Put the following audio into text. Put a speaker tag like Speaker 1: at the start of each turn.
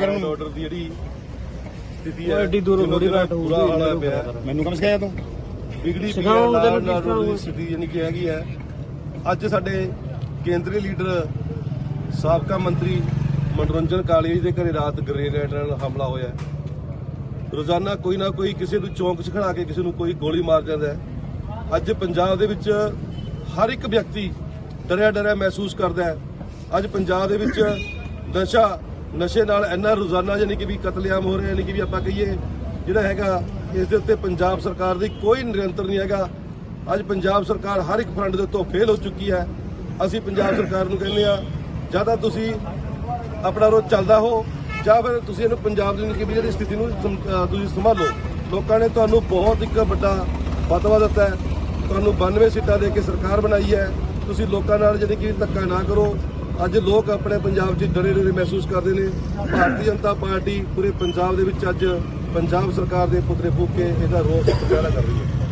Speaker 1: Order ਦੀ ਜਿਹੜੀ ਸਥਿਤੀ
Speaker 2: ਉਹ
Speaker 1: ਹੈ
Speaker 2: ਐਡੀ ਦੂਰੋਂ
Speaker 1: ਦਿਨੋਂ
Speaker 2: ਥੋੜ੍ਹੀ
Speaker 1: ਦਿਨ
Speaker 2: ਘੱਟ ਹੋਊਗੀ,
Speaker 1: ਬੁਰਾ ਹਾਲ ਹੋਇਆ
Speaker 2: ਇਹਨੂੰ
Speaker 1: ਪਿਆ।
Speaker 2: ਪਤਾ
Speaker 3: ਮੈਨੂੰ ਕੰਮ ਸਿਖਾਇਆ ਤੂੰ?
Speaker 1: ਵਿਗੜੀ ਪਈ ਹੈ
Speaker 2: ਸਿਖਾਓ
Speaker 1: ਲਾਲ
Speaker 2: ਤੈਨੂੰ
Speaker 1: ਨਾਲ
Speaker 2: ਕਿਸ ਤਰ੍ਹਾਂ
Speaker 1: ਰੋਡ ਦੀ
Speaker 2: ਹੋਊ।
Speaker 1: ਸਥਿਤੀ ਯਾਨੀ ਕਿ ਹੈਗੀ ਹੈ। ਅੱਜ ਸਾਡੇ ਕੇਂਦਰੀ ਲੀਡਰ ਸਾਬਕਾ ਮੰਤਰੀ ਮਨੋਰੰਜਨ ਕਾਲੀਆ ਜੀ ਦੇ ਘਰੇ ਰਾਤ ਗ੍ਰੇਨੇਡ ਨਾਲ ਹਮਲਾ ਹੋਇਆ ਹੈ। ਰੋਜ਼ਾਨਾ ਕੋਈ ਨਾ ਕੋਈ ਕਿਸੇ ਨੂੰ ਚੌਂਕ 'ਚ ਖੜਾ ਕੇ ਕਿਸੇ ਨੂੰ ਕੋਈ ਗੋਲੀ ਮਾਰ ਜਾਂਦਾ ਹੈ। ਅੱਜ ਪੰਜਾਬ ਦੇ ਵਿੱਚ ਹਰ ਇੱਕ ਵਿਅਕਤੀ ਡਰਿਆ ਡਰਿਆ ਮਹਿਸੂਸ ਕਰਦਾ ਹੈ। ਅੱਜ ਪੰਜਾਬ ਦੇ ਵਿੱਚ ਨਸ਼ਾ ਨਸ਼ੇ ਨਾਲ ਇੰਨਾ ਰੋਜ਼ਾਨਾ ਯਾਨੀ ਕਿ ਵੀ ਕਤਲੇਆਮ ਹੋ ਰਿਹਾ ਯਾਨੀ ਕਿ ਵੀ ਆਪਾਂ ਕਹੀਏ, ਜਿਹੜਾ ਹੈਗਾ, ਇਸ ਦੇ ਉੱਤੇ ਪੰਜਾਬ ਸਰਕਾਰ ਦੀ ਕੋਈ ਨਿਰੰਤਰ ਨਹੀਂ ਹੈਗਾ। ਅੱਜ ਪੰਜਾਬ ਸਰਕਾਰ ਹਰ ਇੱਕ ਫਰੰਟ ਦੇ ਉੱਤੋਂ ਫੇਲ ਹੋ ਚੁੱਕੀ ਹੈ। ਅਸੀਂ ਪੰਜਾਬ ਸਰਕਾਰ ਨੂੰ ਕਹਿੰਦੇ ਆ ਜਾਂ ਤਾਂ ਤੁਸੀਂ ਆਪਣਾ ਰੋਜ਼ ਚੱਲਦਾ ਹੋ, ਜਾਂ ਫਿਰ ਤੁਸੀਂ ਇਹਨੂੰ ਪੰਜਾਬ ਦੀ ਨਿੱਕੀ ਜਿਹੜੀ ਸਥਿਤੀ ਨੂੰ ਤੁਸੀਂ ਸੰਭਾਲੋ। ਲੋਕਾਂ ਨੇ ਤੁਹਾਨੂੰ ਬਹੁਤ ਇੱਕ ਵੱਡਾ ਫਤਵਾ ਦਿੱਤਾ ਹੈ। ਤੁਹਾਨੂੰ 92 ਸੀਟਾਂ ਦੇ ਕੇ ਸਰਕਾਰ ਬਣਾਈ ਹੈ। ਤੁਸੀਂ ਲੋਕਾਂ ਨਾਲ ਜਿਹੜੀ ਕਿ ਧੱਕਾ ਨਾ ਕਰੋ। ਅੱਜ ਲੋਕ ਆਪਣੇ ਪੰਜਾਬ 'ਚ ਡਰੇ ਡਰੇ ਮਹਿਸੂਸ ਕਰਦੇ ਨੇ। ਭਾਰਤੀ ਜਨਤਾ ਪਾਰਟੀ ਪੂਰੇ ਪੰਜਾਬ ਦੇ ਵਿੱਚ ਅੱਜ ਪੰਜਾਬ ਸਰਕਾਰ ਦੇ ਪੁਤਲੇ ਫੂਕ ਕੇ ਇਹਦਾ ਰੋਸ ਪ੍ਰਗਟਾ ਕਰ ਰਹੀ ਹੈ।